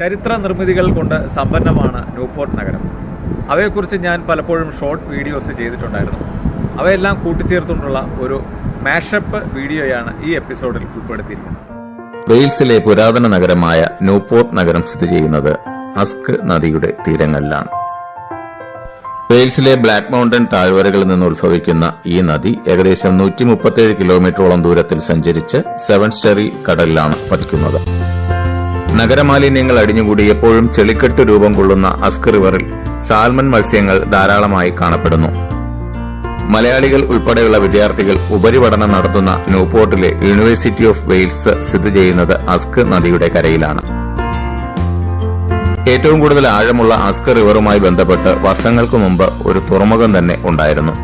ചരിത്ര നിർമ്മിതികൾ കൊണ്ട് സമ്പന്നമാണ് ന്യൂപോർട്ട് നഗരം. അവയെക്കുറിച്ച് ഞാൻ പലപ്പോഴും ഷോർട്ട് വീഡിയോസ് ചെയ്തിട്ടുണ്ടായിരുന്നു. അവയെല്ലാം കൂട്ടിച്ചേർത്തുകൊണ്ടുള്ള ഒരു മാഷപ്പ് വീഡിയോയാണ് ഈ എപ്പിസോഡിൽ ഉൾപ്പെടുത്തിയിരിക്കുന്നത്. വെയിൽസിലെ പുരാതന നഗരമായ ന്യൂപോർട്ട് നഗരം സ്ഥിതി ചെയ്യുന്നത് അസ്ക് നദിയുടെ തീരങ്ങളിലാണ്. വെയിൽസിലെ ബ്ലാക്ക് മൗണ്ടൻ താഴ്വരകളിൽ നിന്ന് ഉത്ഭവിക്കുന്ന ഈ നദി ഏകദേശം നൂറ്റി മുപ്പത്തേഴ് കിലോമീറ്ററോളം ദൂരത്തിൽ സഞ്ചരിച്ച് സെവൻ സ്റ്റെറി കടലിലാണ് പതിക്കുന്നത്. നഗരമാലിന്യങ്ങൾ അടിഞ്ഞുകൂടി എപ്പോഴും ചെളിക്കെട്ട് രൂപം കൊള്ളുന്ന അസ്ക് റിവറിൽ സാൽമൺ മത്സ്യങ്ങൾ ധാരാളമായി കാണപ്പെടുന്നു. മലയാളികൾ ഉൾപ്പെടെയുള്ള വിദ്യാർത്ഥികൾ ഉപരിപഠനം നടത്തുന്ന ന്യൂപോർട്ടിലെ യൂണിവേഴ്സിറ്റി ഓഫ് വെയിൽസ് സ്ഥിതി ചെയ്യുന്നത് അസ്ക് നദിയുടെ കരയിലാണ്. ഏറ്റവും കൂടുതൽ ആഴമുള്ള അസ്ക് റിവറുമായി ബന്ധപ്പെട്ട് വർഷങ്ങൾക്ക് മുമ്പ് ഒരു തുറമുഖം തന്നെ ഉണ്ടായിരുന്നു.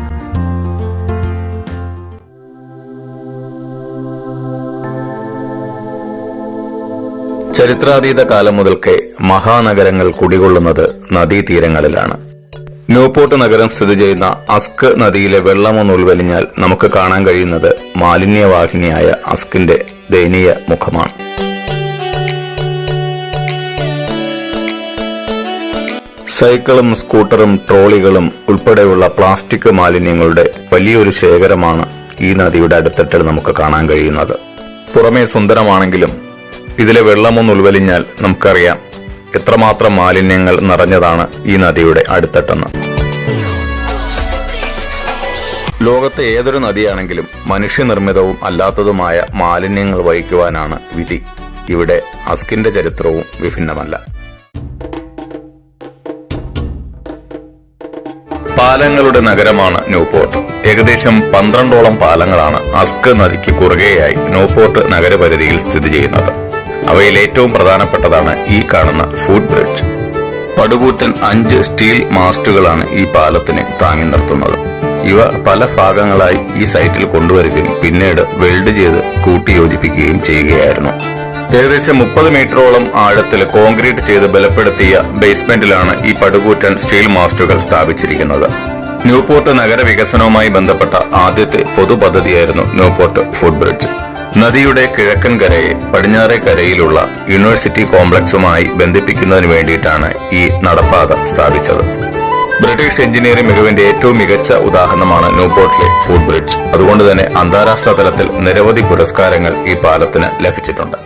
ചരിത്രാതീത കാലം മുതൽക്കേ മഹാനഗരങ്ങൾ കുടികൊള്ളുന്നത് നദീതീരങ്ങളിലാണ്. ന്യൂപോർട്ട് നഗരം സ്ഥിതി ചെയ്യുന്ന അസ്ക് നദിയിലെ വെള്ളമൊന്ന് ഉൾവലിഞ്ഞാൽ നമുക്ക് കാണാൻ കഴിയുന്നത് മാലിന്യവാഹിനിയായ അസ്കിന്റെ ദയനീയ മുഖമാണ്. സൈക്കിളും സ്കൂട്ടറും ട്രോളികളും ഉൾപ്പെടെയുള്ള പ്ലാസ്റ്റിക് മാലിന്യങ്ങളുടെ വലിയൊരു ശേഖരമാണ് ഈ നദിയുടെ അടുത്തിട്ട് നമുക്ക് കാണാൻ കഴിയുന്നത്. പുറമേ സുന്ദരമാണെങ്കിലും ഇതിലെ വെള്ളമൊന്ന് ഉൾവലിഞ്ഞാൽ നമുക്കറിയാം എത്രമാത്രം മാലിന്യങ്ങൾ നിറഞ്ഞതാണ് ഈ നദിയുടെ അടിത്തട്ടെന്ന്. ലോകത്തെ ഏതൊരു നദിയാണെങ്കിലും മനുഷ്യനിർമ്മിതവും അല്ലാത്തതുമായ മാലിന്യങ്ങൾ വഹിക്കുവാനാണ് വിധി. ഇവിടെ അസ്കിന്റെ ചരിത്രവും വിഭിന്നമല്ല. പാലങ്ങളുടെ നഗരമാണ് ന്യൂപോർട്ട്. ഏകദേശം പന്ത്രണ്ടോളം പാലങ്ങളാണ് അസ്ക് നദിക്ക് കുറുകെയായി ന്യൂപോർട്ട് നഗരപരിധിയിൽ സ്ഥിതി ചെയ്യുന്നത്. അവയിൽ ഏറ്റവും പ്രധാനപ്പെട്ടതാണ് ഈ കാണുന്ന ഫുഡ് ബ്രിഡ്ജ് പടുകൂറ്റൻ അഞ്ച് സ്റ്റീൽ മാസ്റ്റുകളാണ് ഈ പാലത്തിനെ താങ്ങി നിർത്തുന്നത്. ഇവ പല ഭാഗങ്ങളായി ഈ സൈറ്റിൽ കൊണ്ടുവരികയും പിന്നീട് വെൽഡ് ചെയ്ത് കൂട്ടിയോജിപ്പിക്കുകയും ചെയ്യുകയായിരുന്നു. ഏകദേശം മുപ്പത് മീറ്ററോളം ആഴത്തിൽ കോൺക്രീറ്റ് ചെയ്ത് ബലപ്പെടുത്തിയ ബേസ്മെന്റിലാണ് ഈ പടുകൂറ്റൻ സ്റ്റീൽ മാസ്റ്റുകൾ സ്ഥാപിച്ചിരിക്കുന്നത്. ന്യൂപോർട്ട് നഗര വികസനവുമായി ബന്ധപ്പെട്ട ആദ്യത്തെ പൊതു പദ്ധതിയായിരുന്നു ന്യൂപോർട്ട് ഫുഡ് ബ്രിഡ്ജ് നദിയുടെ കിഴക്കൻ കരയെ പടിഞ്ഞാറേ കരയിലുള്ള യൂണിവേഴ്സിറ്റി കോംപ്ലക്സുമായി ബന്ധിപ്പിക്കുന്നതിന് വേണ്ടിയിട്ടാണ് ഈ നടപ്പാത സ്ഥാപിച്ചത്. ബ്രിട്ടീഷ് എഞ്ചിനീയറിംഗ് മികവിന്റെ ഏറ്റവും മികച്ച ഉദാഹരണമാണ് ന്യൂപോർട്ടിലെ ഫുഡ് ബ്രിഡ്ജ്. അതുകൊണ്ട് തന്നെ അന്താരാഷ്ട്ര തലത്തിൽ നിരവധി പുരസ്കാരങ്ങൾ ഈ പാലത്തിന് ലഭിച്ചിട്ടുണ്ട്.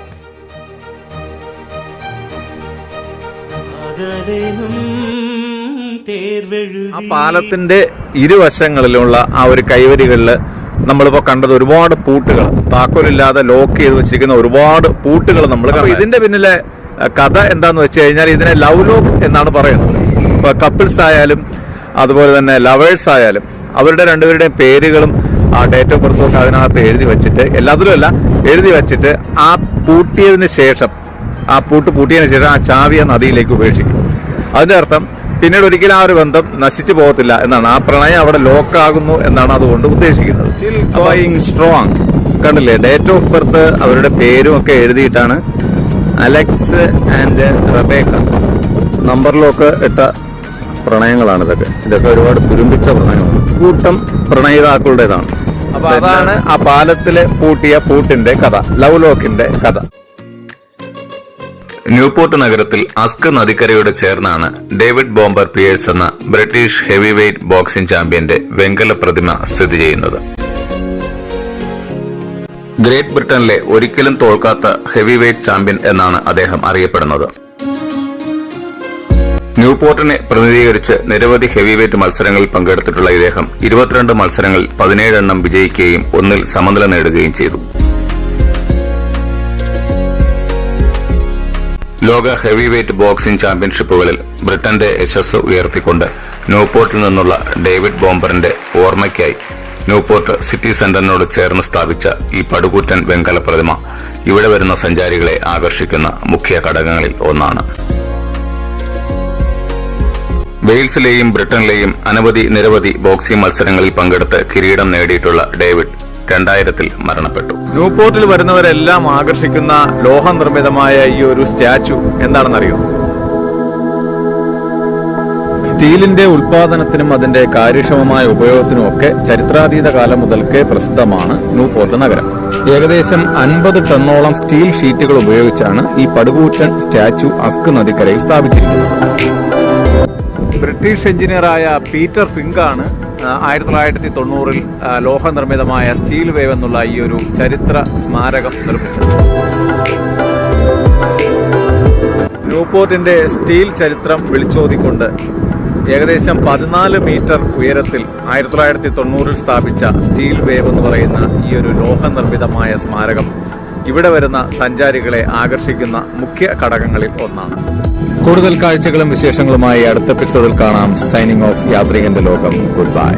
ആ പാലത്തിന്റെ ഇരുവശങ്ങളിലുള്ള ആ ഒരു കൈവരികളിൽ നമ്മളിപ്പോ കണ്ടത് ഒരുപാട് പൂട്ടുകൾ. താക്കോലില്ലാതെ ലോക്ക് ചെയ്ത് വെച്ചിരിക്കുന്ന ഒരുപാട് പൂട്ടുകൾ നമ്മൾ കാണും ഇതിന്റെ പിന്നിലെ കഥ എന്താന്ന് വെച്ച് കഴിഞ്ഞാൽ ഇതിനെ ലവ് ലോക്ക് എന്നാണ് പറയുന്നത്. ഇപ്പൊ കപ്പിൾസ് ആയാലും അതുപോലെ തന്നെ ലവേഴ്സ് ആയാലും അവരുടെ രണ്ടുപേരുടെയും പേരുകളും ആ ഡേറ്റ് ഓഫ് ബർത്തും ഒക്കെ അതിനകത്ത് എഴുതി വെച്ചിട്ട് എല്ലാത്തിലും അല്ല എഴുതി വെച്ചിട്ട് ആ പൂട്ടിയതിന് ശേഷം ആ പൂട്ട് പൂട്ടിയതിന് ശേഷം ആ ചാവിയ നദിയിലേക്ക് ഉപേക്ഷിക്കും. അതിന്റെ അർത്ഥം പിന്നീട് ഒരിക്കലും ആ ഒരു ബന്ധം നശിച്ചു പോകത്തില്ല എന്നാണ്. ആ പ്രണയം അവിടെ ലോക്കാകുന്നു എന്നാണ് അതുകൊണ്ട് ഉദ്ദേശിക്കുന്നത്. ഗോയിങ് സ്ട്രോങ് കണ്ടില്ലേ? ഡേറ്റ് ഓഫ് ബർത്ത് അവരുടെ പേരും ഒക്കെ എഴുതിയിട്ടാണ് അലക്സ് ആൻഡ് റബേക്ക നമ്പറിലൊക്കെ ഇട്ട പ്രണയങ്ങളാണ് ഇതൊക്കെ. ഇതൊക്കെ ഒരുപാട് തുരുമ്പിച്ച പ്രണയമാണ് കൂട്ടം പ്രണയിതാക്കളുടേതാണ്. അപ്പൊ അതാണ് ആ പാലത്തിലെ പൂട്ടിയ പൂട്ടിന്റെ കഥ ലവ് ലോക്കിന്റെ കഥ. ന്യൂപോർട്ട് നഗരത്തിൽ അസ്ക് നദിക്കരയോട് ചേർന്നാണ് ഡേവിഡ് ബോംബർ പിയേഴ്സ് എന്ന ബ്രിട്ടീഷ് ഹെവി വെയ്റ്റ് ബോക്സിംഗ് ചാമ്പ്യന്റെ വെങ്കല പ്രതിമ സ്ഥിതി ചെയ്യുന്നത്. ഗ്രേറ്റ് ബ്രിട്ടനിലെ ഒരിക്കലും തോൽക്കാത്ത ഹെവി വെയ്റ്റ് ചാമ്പ്യൻ എന്നാണ് അദ്ദേഹം അറിയപ്പെടുന്നത്. ന്യൂപോർട്ടിനെ പ്രതിനിധീകരിച്ച് നിരവധി ഹെവി വെയ്റ്റ് മത്സരങ്ങളിൽ പങ്കെടുത്തിട്ടുള്ള ഇദ്ദേഹം ഇരുപത്തിരണ്ട് മത്സരങ്ങളിൽ പതിനേഴെണ്ണം വിജയിക്കുകയും ഒന്നിൽ സമനില നേടുകയും ചെയ്തു. ലോക ഹെവി വെയ്റ്റ് ബോക്സിംഗ് ചാമ്പ്യൻഷിപ്പുകളിൽ ബ്രിട്ടന്റെ യശസ് ഉയർത്തിക്കൊണ്ട് ന്യൂപോർട്ടിൽ നിന്നുള്ള ഡേവിഡ് ബോംബറിന്റെ ഓർമ്മയ്ക്കായി ന്യൂപോർട്ട് സിറ്റി സെന്ററിനോട് ചേർന്ന് സ്ഥാപിച്ച ഈ പടുകൂറ്റൻ വെങ്കല പ്രതിമ ഇവിടെ വരുന്ന സഞ്ചാരികളെ ആകർഷിക്കുന്ന മുഖ്യ ഘടകങ്ങളിൽ ഒന്നാണ്. വെയിൽസിലെയും ബ്രിട്ടനിലെയും അനവധി നിരവധി ബോക്സിംഗ് മത്സരങ്ങളിൽ പങ്കെടുത്ത് കിരീടം നേടിയിട്ടുള്ള ഡേവിഡ് രണ്ടായിരത്തിൽ മരണപ്പെട്ടു. ന്യൂപോർട്ടിൽ വരുന്നവരെല്ലാം ആകർഷിക്കുന്ന ലോഹ നിർമ്മിതമായ ഈ ഒരു സ്റ്റാച്ചു എന്താണെന്നറിയോ? സ്റ്റീലിന്റെ ഉൽപാദനത്തിനും അതിന്റെ കാര്യക്ഷമമായ ഉപയോഗത്തിനും ഒക്കെ ചരിത്രാതീത കാലം മുതൽക്കേ പ്രസിദ്ധമാണ് ന്യൂപോർട്ട് നഗരം. ഏകദേശം അൻപത് ടണ്ണോളം സ്റ്റീൽ ഷീറ്റുകൾ ഉപയോഗിച്ചാണ് ഈ പടുകൂറ്റൻ സ്റ്റാച്ചു അസ്ക് നദിക്കരയിൽ സ്ഥാപിച്ചിരിക്കുന്നത്. ബ്രിട്ടീഷ് എഞ്ചിനീയറായ പീറ്റർ ഫിങ്കാണ് ആയിരത്തി തൊള്ളായിരത്തി തൊണ്ണൂറിൽ ലോഹനിർമ്മിതമായ സ്റ്റീൽ വേവ് എന്നുള്ള ഈ ഒരു ചരിത്ര സ്മാരകം നിർമ്മിച്ചു. ന്യൂപോർട്ടിന്റെ സ്റ്റീൽ ചരിത്രം വിളിച്ചോതിക്കൊണ്ട് ഏകദേശം പതിനാല് മീറ്റർ ഉയരത്തിൽ ആയിരത്തി തൊള്ളായിരത്തി തൊണ്ണൂറിൽ സ്ഥാപിച്ച സ്റ്റീൽ വേവ് എന്ന് പറയുന്ന ഈ ഒരു ലോഹനിർമ്മിതമായ സ്മാരകം ഇവിടെ വരുന്ന സഞ്ചാരികളെ ആകർഷിക്കുന്ന മുഖ്യ ഘടകങ്ങളിൽ ഒന്നാണ്. കൂടുതൽ കാഴ്ചകളും വിശേഷങ്ങളുമായി അടുത്ത എപ്പിസോഡിൽ കാണാം. സൈനിങ് ഓഫ് യാത്രികന്റെ ലോകം. Good bye